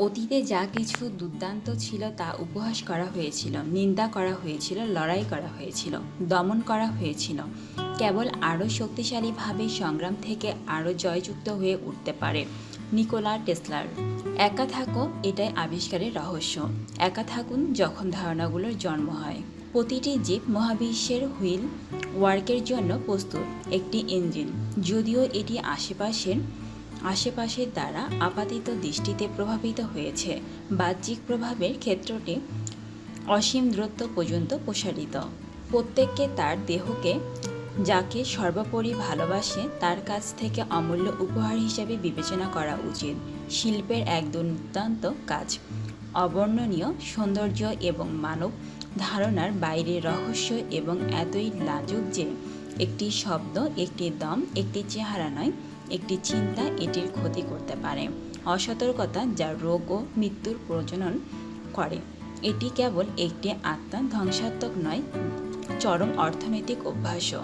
অতীতে যা কিছু দুর্দান্ত ছিল তা উপহাস করা হয়েছিল, নিন্দা করা হয়েছিল, লড়াই করা হয়েছিল, দমন করা হয়েছিল। কেবল আরও শক্তিশালীভাবে সংগ্রাম থেকে আরও জয়যুক্ত হয়ে উঠতে পারে নিকোলা টেসলার। একা থাকো, এটাই আবিষ্কারের রহস্য। একা থাকুন যখন ধারণাগুলোর জন্ম হয়। প্রতিটি জীব মহাবিশ্বের হুইল ওয়ার্কের জন্য প্রস্তুত, একটি ইঞ্জিন। যদিও এটি আশেপাশের আশেপাশের দ্বারা আপাতিত দৃষ্টিতে প্রভাবিত হয়েছে। বাহ্যিক প্রভাবের ক্ষেত্রটি অসীম দূরত্ব পর্যন্ত প্রসারিত। প্রত্যেককে তার দেহকে, যাকে সর্বোপরি ভালোবাসে, তার কাছ থেকে অমূল্য উপহার হিসেবে বিবেচনা করা উচিত। শিল্পের এক দুর্দান্ত কাজ। অবর্ণনীয় সৌন্দর্য এবং মানব ধারণার বাইরের রহস্য এবং এতই লাজুক যে, একটি শব্দ, একটি দম, একটি চেহারা নয় একটি চিন্তা এটির ক্ষতি করতে পারে। অসতর্কতা যা রোগ ও মৃত্যুর প্রজনন করে। এটি কেবল একটি আত্মা ধ্বংসাত্মক নয়, চরম অর্থনৈতিক অভ্যাসও।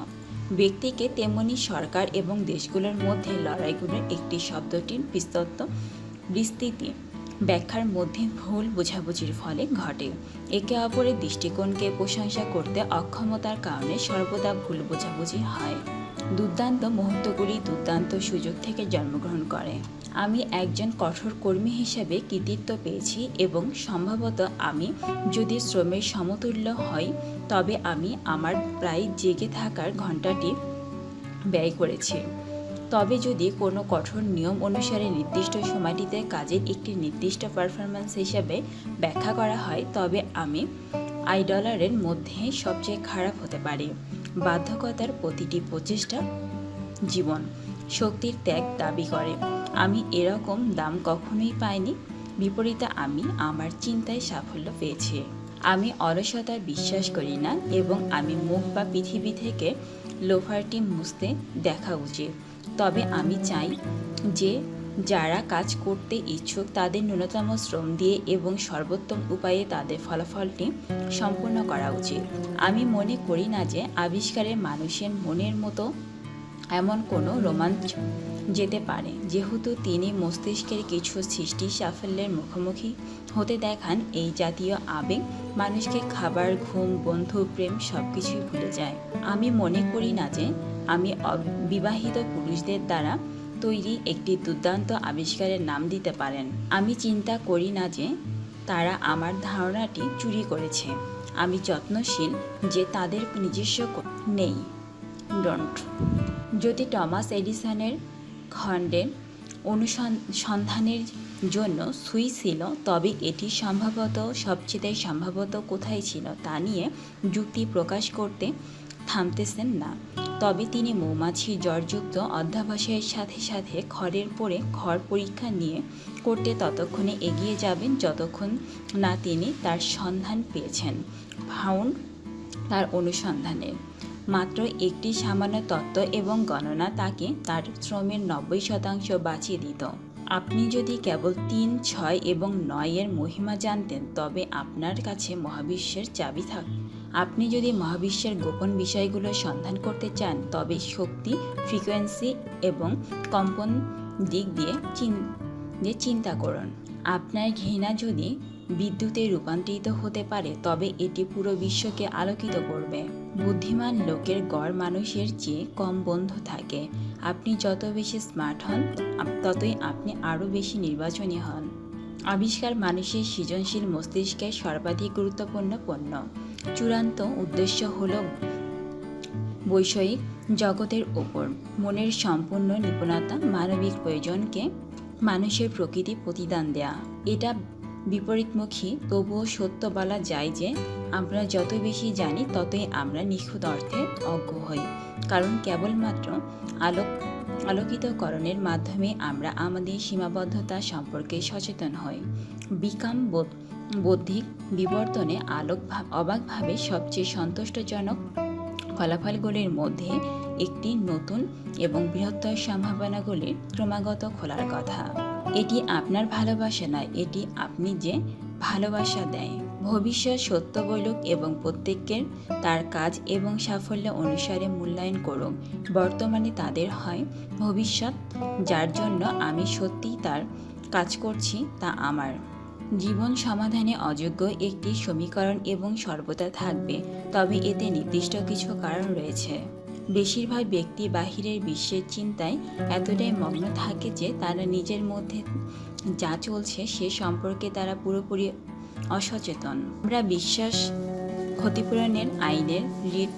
ব্যক্তিকে তেমনি সরকার এবং দেশগুলোর মধ্যে লড়াইগুলোর একটি শব্দটির বিস্তৃত বিস্তৃতি ব্যাখ্যার মধ্যে ভুল বোঝাবুঝির ফলে ঘটে। একে অপরের দৃষ্টিকোণকে প্রশংসা করতে অক্ষমতার কারণে সর্বদা ভুল বোঝাবুঝি হয়। দুর্দান্ত মুহূর্তগুলি দুর্দান্ত সুযোগ থেকে জন্মগ্রহণ করে। আমি একজন কঠোর কর্মী হিসেবে কৃতিত্ব পেয়েছি এবং সম্ভবত আমি যদি শ্রমের সমতুল্য হই, তবে আমি আমার প্রায় জেগে থাকার ঘন্টাটি ব্যয় করেছি। তবে যদি কোনো কঠোর নিয়ম অনুসারে নির্দিষ্ট সময়টিতে কাজের একটি নির্দিষ্ট পারফরম্যান্স হিসেবে ব্যাখ্যা করা হয়, তবে আমি আইডলারের মধ্যে সবচেয়ে খারাপ হতে পারি। বাধ্যকতার প্রতিটি প্রচেষ্টা জীবন, শক্তির ত্যাগ দাবি করে। আমি এরকম দাম কখনোই পাইনি। বিপরীতে আমি আমার চিন্তায় সাফল্য পেয়েছি। আমি অলসতায় বিশ্বাস করি না এবং আমি মুখ বা পৃথিবী থেকে লোফারটি মুছতে দেখা উচিত। তবে আমি চাই যে, যারা কাজ করতে ইচ্ছুক তাদের ন্যূনতম শ্রম দিয়ে এবং সর্বোত্তম উপায়ে তাদের ফলাফলটি সম্পূর্ণ করা উচিত। আমি মনে করি না যে আবিষ্কারের মানুষের মনের মতো এমন কোনো রোমাঞ্চ যেতে পারে, যেহেতু তিনি মস্তিষ্কের কিছু সৃষ্টি সাফল্যের মুখোমুখি হতে দেখান। এই জাতীয় আবেগ মানুষকে খাবার, ঘুম, বন্ধু, প্রেম সব কিছুই ভুলে যায়। আমি মনে করি না যে আমি বিবাহিত পুরুষদের দ্বারা তৈরি একটি দুর্দান্ত আবিষ্কারের নাম দিতে পারেন। আমি চিন্তা করি না যে তারা আমার ধারণাটি চুরি করেছে। আমি যত্নশীল যে তাদের নিজস্ব নেই। ডন্ট যদি টমাস এডিসনের খণ্ডের অনুসন্ধানের জন্য সুই ছিল, তবে এটি সম্ভবত, সবচেয়ে সম্ভবত কোথায় ছিল তা নিয়ে যুক্তি প্রকাশ করতে থামতেছেন না। তবে তিনি মৌমাছি জ্বরযুক্ত অধ্যাবসায়ের সাথে সাথে খড়ের পরে খড় পরীক্ষা নিয়ে করতে ততক্ষণে এগিয়ে যাবেন, যতক্ষণ না তিনি তার সন্ধান পেয়েছেন। ফাউন্ড তার অনুসন্ধানের মাত্র একটি সামান্য তত্ত্ব এবং গণনা তাকে তার শ্রমের নব্বই শতাংশ বাঁচিয়ে দিত। আপনি যদি কেবল তিন, ছয় এবং নয়ের মহিমা জানতেন, তবে আপনার কাছে মহাবিশ্বের চাবি থাক। আপনি যদি মহাবিশ্বের গোপন বিষয়গুলো সন্ধান করতে চান, তবে শক্তি, ফ্রিকোয়েন্সি এবং কম্পন দিক দিয়ে দিয়ে চিন্তা করুন। আপনার ঘৃণা যদি বিদ্যুতে রূপান্তরিত হতে পারে, তবে এটি পুরো বিশ্বকে আলোকিত করবে। বুদ্ধিমান লোকের গড় মানুষের চেয়ে কম বন্ধু থাকে। আপনি যত বেশি স্মার্ট হন ততই আপনি আরও বেশি নির্বাচনী হন। আবিষ্কার মানুষের সৃজনশীল মস্তিষ্কের সর্বাধিক গুরুত্বপূর্ণ পণ্য। চূড়ান্ত উদ্দেশ্য হল বৈষয়িক জগতের ওপর। মনের সম্পূর্ণ নিপুণতা, মানবিক প্রয়োজনকে মানুষের প্রকৃতি প্রতিদান দেয়া। এটা বিপরীতমুখী, তবুও সত্য বলা যায় যে, আমরা যত বেশি জানি, ততই আমরা নিখুঁত অর্থে অজ্ঞ হই। কারণ কেবলমাত্র আলোক আলোকিতকরণের মাধ্যমে আমরা আমাদের সীমাবদ্ধতা সম্পর্কে সচেতন হই। বিকাম বোধ বৌদ্ধিক বিবর্তনে আলোক অবাকভাবে সবচেয়ে সন্তুষ্টজনক ফলাফলগুলির মধ্যে একটি নতুন এবং বৃহত্তর সম্ভাবনাগুলির ক্রমাগত খোলার কথা। এটি আপনার ভালোবাসা নয়, এটি আপনি যে ভালোবাসা দেয়। ভবিষ্যৎ সত্য বলুক এবং প্রত্যেকের তার কাজ এবং সাফল্য অনুসারে মূল্যায়ন করুক। বর্তমানে তাদের হয় ভবিষ্যৎ, যার জন্য আমি সত্যিই তার কাজ করছি, তা আমার। জীবন সমাধানে অযোগ্য একটি সমীকরণ এবং সর্বদা থাকবে, তবে এতে নির্দিষ্ট কিছু কারণ রয়েছে। বেশিরভাগ ব্যক্তি বাহিরের বিশ্বের চিন্তায় এতটাই মগ্ন থাকে যে তারা নিজের মধ্যে যা চলছে সে সম্পর্কে তারা পুরোপুরি অসচেতন। আমরা বিশ্বাস ক্ষতিপূরণের আইনের রিট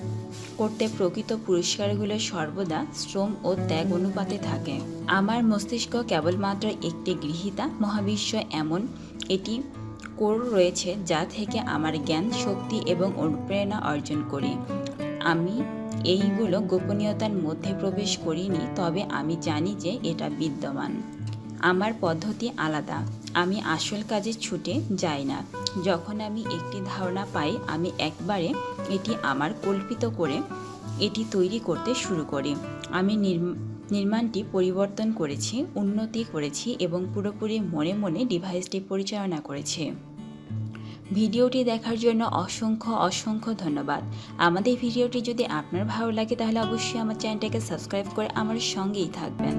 করতে প্রকৃত পুরস্কারগুলো সর্বদা শ্রম ও ত্যাগ অনুপাতে থাকে। আমার মস্তিষ্ক কেবলমাত্র একটি গৃহীতা মহাবিশ্ব এমন এটি কোর রয়েছে যা থেকে আমার জ্ঞান, শক্তি এবং অনুপ্রেরণা অর্জন করি। আমি এইগুলো গোপনীয়তার মধ্যে প্রবেশ করিনি, তবে আমি জানি যে এটা বিদ্যমান। আমার পদ্ধতি আলাদা। আমি আসল কাজে ছুটে যাই না। যখন আমি একটি ধারণা পাই, আমি একবারে এটি আমার কল্পিত করে এটি তৈরি করতে শুরু করি। আমি নির্ম- নির্মাণটি পরিবর্তন করেছি, উন্নতি করেছি এবং পুরোপুরি মনে মনে ডিভাইসটি পরিচালনা করেছি। ভিডিওটি দেখার জন্য অসংখ্য অসংখ্য ধন্যবাদ। আমাদের ভিডিওটি যদি আপনার ভালো লাগে, তাহলে অবশ্যই আমার চ্যানেলটাকে সাবস্ক্রাইব করে আমার সঙ্গেই থাকবেন।